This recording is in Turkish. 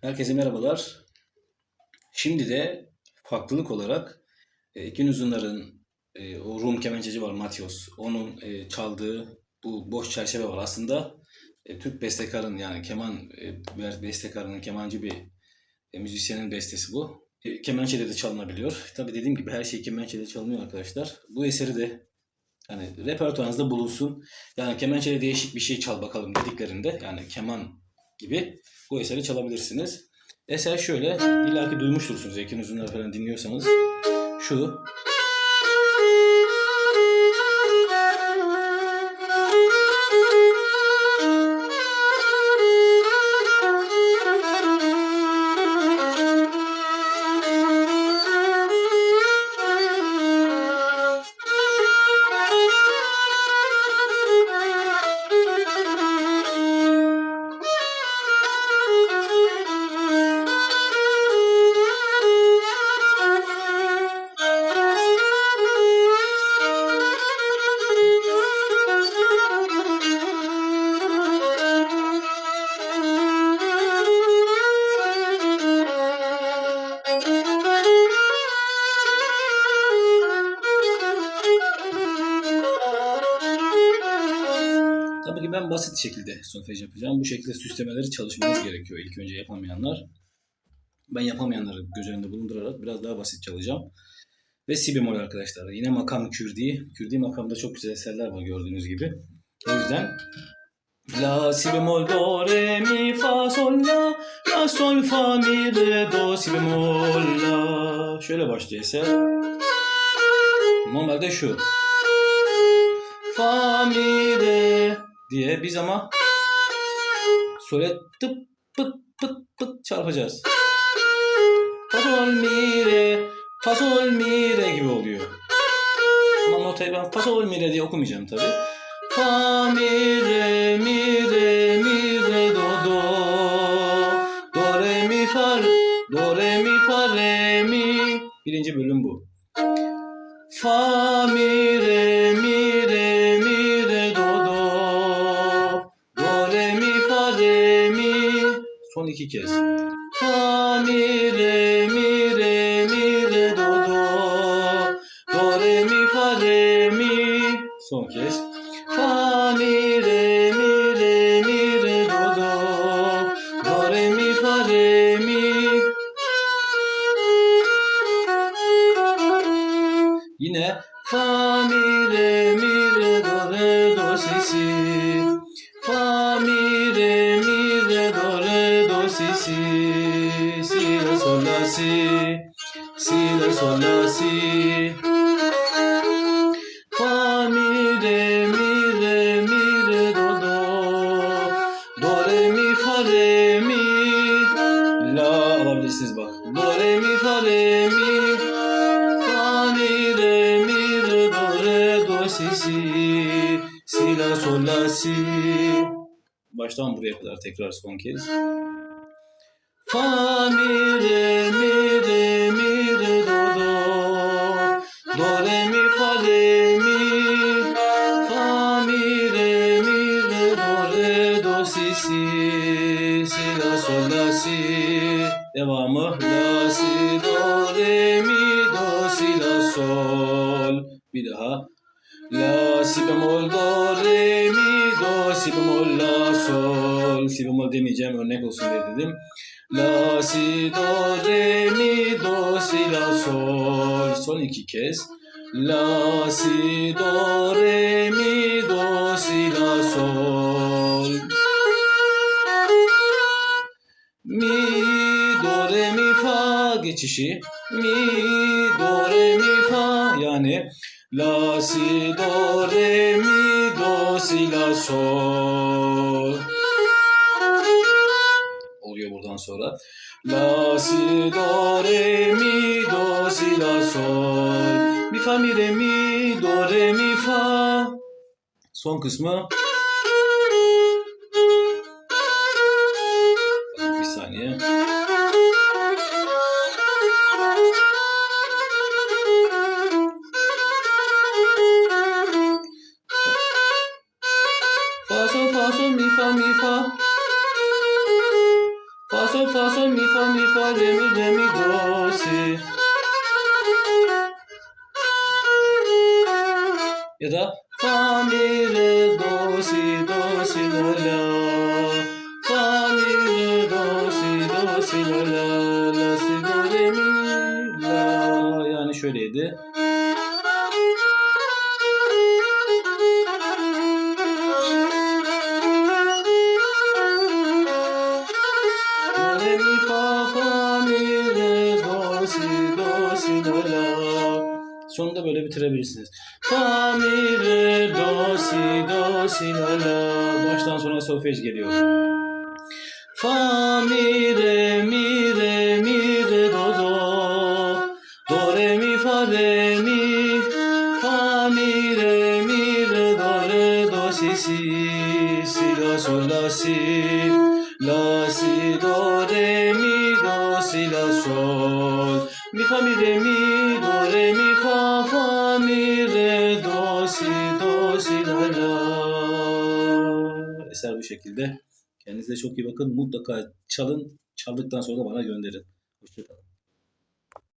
Herkese merhabalar. Şimdi de farklılık olarak Ekin Uzunlar'ın e, o Rum kemençeci var Matios. Onun e, çaldığı bu boş çerçeve var. Aslında e, Türk bestekarın yani keman e, bestekarının kemancı bir e, müzisyenin bestesi bu. E, kemençede de çalınabiliyor. Tabii dediğim gibi her şey kemençede çalınıyor arkadaşlar. Bu eseri de yani repertuarınızda bulunsun. Yani kemençede değişik bir şey çal bakalım dediklerinde yani keman gibi bu eseri çalabilirsiniz. Eser şöyle, illaki duymuştursunuz Ekin Uzunlar falan dinliyorsanız. Şu. Ben basit şekilde solfej yapacağım. Bu şekilde süslemeleri çalışmanız gerekiyor ilk önce yapamayanlar. Ben yapamayanları göz önünde bulundurarak biraz daha basit çalacağım. Ve si bemol arkadaşlar. Yine makam kürdi. Kürdi makamda çok güzel eserler var gördüğünüz gibi. O yüzden La si bemol do re mi fa sol la la sol fa mi re do si bemol la şöyle başlıyor eser. Normalde şu. Fa mi re diye biz ama sole tıp pıt pıt pıt çarpacağız. Fa sol mi re fa mi re gibi oluyor. Ama notayı ben fa mi re diye okumayacağım tabi. Fa mi re mi re mi re do do do re mi fa do re mi fa re mi birinci bölüm bu. Fa mi iki kez. Fa mi re mi re mi re do do. Do re mi fa re mi. Son kez. Fa mi re mi re mi re do do. Do re mi fa re mi. Yine. Fa mi si si re sol la si si re sol la si fa mi re mi re mi re do do. Do re mi fa re mi. La alabilirsiniz bak. Do re mi fa re mi. Fa mi re mi re do re do si si. Si la sol la si baştan buraya kadar tekrar son kez fa mi re mi re mi re do do do re mi. Fa re mi fa mi re mi re do re do si si. Si la sol la si. Devamı la si do re mi do si la sol. Bir daha. La si bemol do bemol la sol si bemol demeyeceğim örnek olsun diye dedim. La si do re mi do si la sol son iki kez. La si do re mi do si la sol. Mi do re mi fa geçişi. Mi do re mi fa yani La si do re mi do si la sol. Oluyor buradan sonra. La si do re mi do si la sol. Mi fa mi re mi do re mi fa. Son kısmı. Fa sol fa sol mi fa mi fa. Fa sol fa sol mi fa mi fa re mi re mi do si. Ya da fa mi re do si do si la la. Fa mi re do si do si la la la si do re mi la. Yani şöyleydi. Si do si la la. Sonunda böyle bitirebilirsiniz. Fa mi re do si do si la la. Baştan sona solfej geliyor. Fa mi re mi re mi re do do. Do re mi fa re mi. Fa mi re mi re do re do si si. Si la sol la si. La si do re mi Mi fa mi re mi do re mi fa fa mi re do si do si la la. Eser bu şekilde. Kendinize çok iyi bakın. Mutlaka çalın. Çaldıktan sonra da bana gönderin. Hoşçakalın.